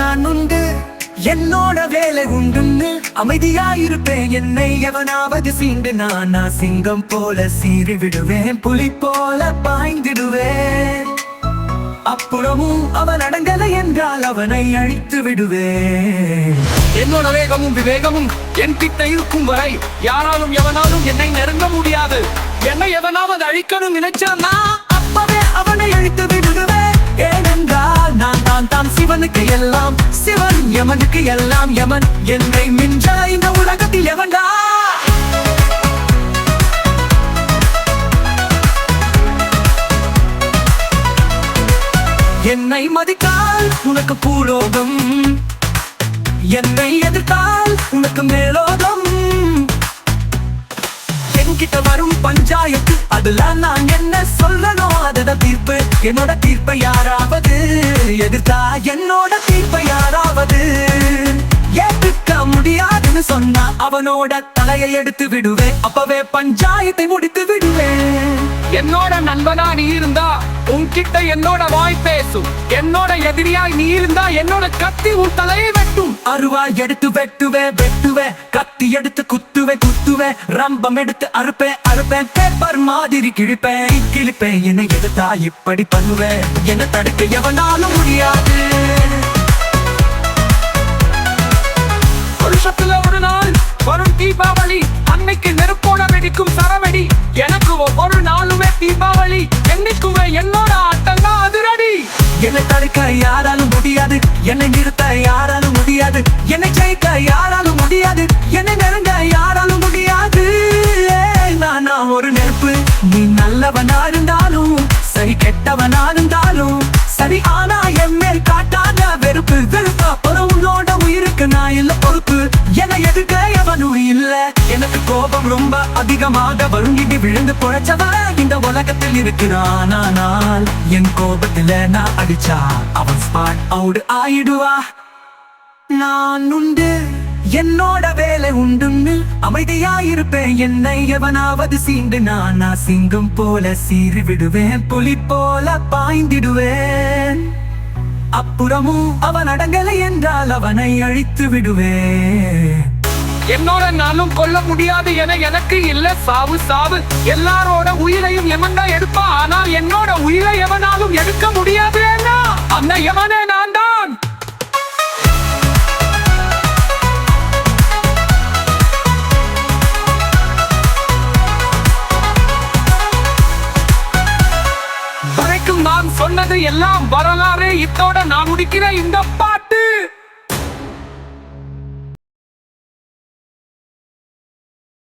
நான் உண்டு என்னோட வேலை உண்டுன்னு அமைதியாயிருப்பேன். என்னை எவனாவது சீண்டு நான் நான் சிங்கம் போல சீறி விடுவேன். புலி போல பாய்ந்திடுவேன். அப்புறமும் அவன் அடங்கலை என்றால் அவனை அழித்து விடுவேன். என்னோட வேகமும் விவேகமும் என் கிட்ட இருக்கும் வரை யாராலும் எவனாலும் என்னை நெருங்க முடியாது. என்னை எவனாவது அழிக்கணும் நினைச்சானா அப்பவே அவனை அழித்து சிவனுக்கு எல்லாம் சிவன் யமனுக்கு எல்லாம் யமன் என்னை மிஞ்ச இந்த உலகத்தில் எவன்டா? என்னை மதித்தால் உனக்கு பூலோகம் என்னை எதிர்த்தால் உனக்கு மேலோகம். என்கிட்ட வரும் பஞ்சாயத்து. அதுல நான் என்ன சொல்லணும்? அதுதான் தீர்ப்பு. என்னோட தீர்ப்பை யாராவது எதிர்த்தா? என்னோட தீர்ப்பை யாராவது ஏற்றுக்க முடியாதுன்னு சொன்னா அவனோட தலையை எடுத்து விடுவேன். அப்பவே பஞ்சாயத்தை முடித்து விடுவேன். என்னோட நண்பனா நீ இருந்தா உன்கிட்ட என்னோட வாய் பேசும். என்னோட எதிரியாய் நீ இருந்தா என்னோட கத்தி உன் தலையை வெட்டும். அருவாய் எடுத்து வெட்டுவே வெட்டுவே. கத்தி எடுத்து குத்துவே குத்துவே. ரம்பம் எடுத்து அறுப்பேன் அறுப்பேன். பேப்பர் மாதிரி கிழிப்பேன். கிழிப்பேன். என்னை எடுத்தா இப்படி பண்ணுவேன் என்ன தடுக்க எவனாலும் முடியாது. வருஷத்துல ஒரு நாள் வரும் தீபாவளி. அன்னைக்கு நெருப்போட வெடிக்கும் சரவெடி. எனக்கு ஒவ்வொரு நாளுமே தீபாவளி. என்னைக்குமே என்ன என்னை தடுக்க யாராலும் முடியாது. என்னை நிறுத்த யாராலும் முடியாது. என்னை ஜெயிக்க யாராலும் முடியாது. என்னை நெருங்க அதிகமாக வருங்கிட்டு விழுந்து குழைச்சவன் இந்த உலகத்தில் இருக்கிறான். ஆனால் என் கோபத்துல நான் அடிச்சா அவன் ஸ்பாட் அவுட் ஆயிடுவா. நான் உண்டு என்னோட வேலை உண்டுன்னு அமைதியாயிருப்பேன். என்னை எவனாவது சீண்டு நான் நான் சிங்கம் போல சீறி விடுவேன் புலி போல பாய்ந்திடுவேன். அப்புறமும் அவன் அடங்கலை என்றால் அவனை அழித்து விடுவேன். என்னோட நானும் கொல்ல முடியாது என எனக்கு இல்ல. சாவு சாவு. எல்லாரோட உயிரையும் எவன் எடுப்பா. ஆனால் என்னோட உயிரை எவனாலும் எடுக்க முடியாது அந்த எவனே நான் தான். வரைக்கும் நான் சொன்னது எல்லாம் வரலாறு. இத்தோட நான் முடிக்கிற இந்த பாட்டு.